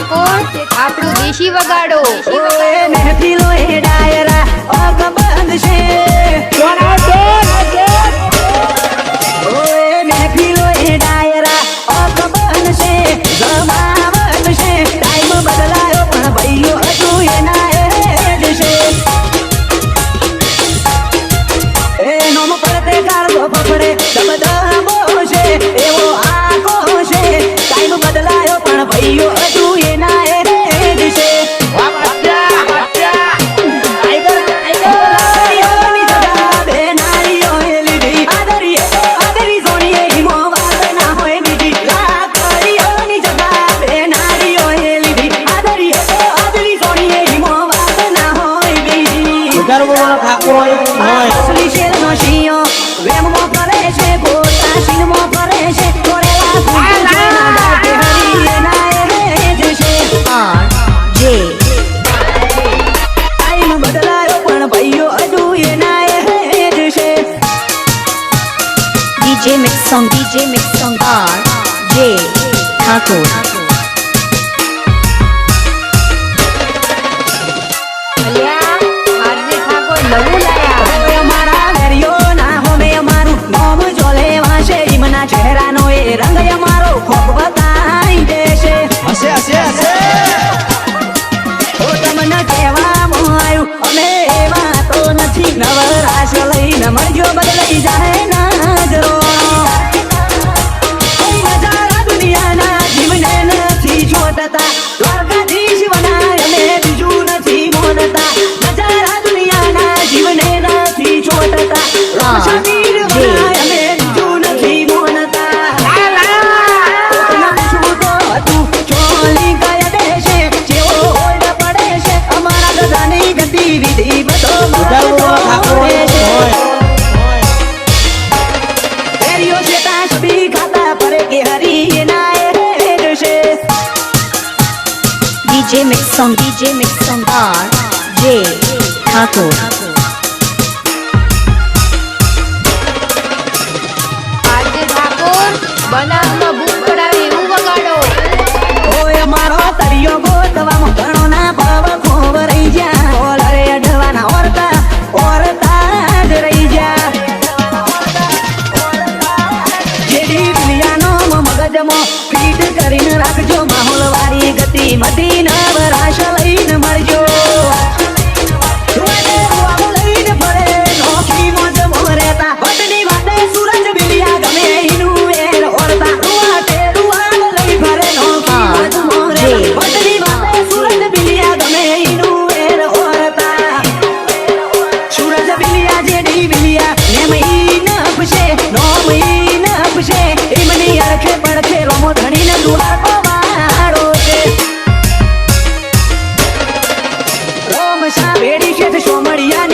કાકો આપણું દેશી વગાડો? ઓએ મહેફિલો એ ડાયરા ઓગ બંધ છે. બીજી. અસલી શેરનો શિયો વેમમાં ફરે છે, ગોટા શીનમાં ફરે છે. દોરેલા કૂતરાના દાંતે હરી એના એ જ છે. જે ટાઈમ બદલાયો પણ ભાઈઓ હજુ એના એ જ છે DJ mix song DJ mix song R J Thakor ઈમના ચહેરાનો એ રંગ અમારો ખોપ બતાઈ દેશે. તો તમને કહેવામાં આવ્યું અમે એવા તો નથી. નવરાશ લઈને મળજો બદલાઈ જાય નજરો દુનિયાના જીવને નથી છોડતા DJ Mix on DJ Mix on RJ Thakur આજે મગજમાં ફીટ કરીને ગતિ મતી chefe, sua Mariana.